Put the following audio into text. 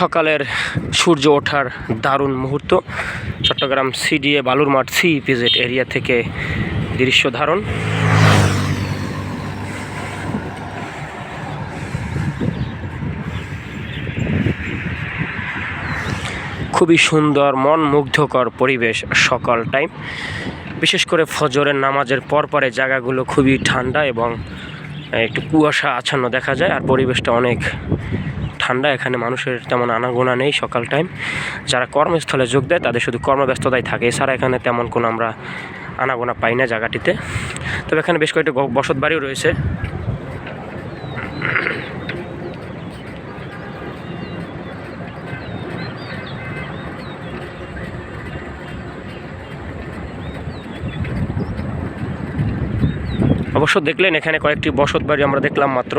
সকালের সূর্য ওঠার দারুণ মুহূর্ত। Chattogram CDA Balurmath C EPZ area থেকে দৃশ্য ধারণ। খুবই সুন্দর মন মুগ্ধকর পরিবেশ সকাল টাইম বিশেষ করে ফজরের নামাজের পর পরে জায়গাগুলো খুবই ঠান্ডা এবং একটু কুয়াশা আচ্ছন্ন দেখা যায়, আর পরিবেশটা অনেক ঠান্ডা, এখানে মানুষের তেমন আনাগোনা নেই সকাল টাইম যারা কর্মস্থলে যোগ দেয়, তাদের শুধু কর্মব্যস্ততাই থাকে। এছাড়া এখানে তেমন কোনো আমরা আনাগোনা পাই না জায়গাটিতে তবে এখানে বেশ কয়েকটি বসত বাড়িও রয়েছে। অবশ্য দেখলেন এখানে কয়েকটি বসত বাড়ি আমরা দেখলাম মাত্র।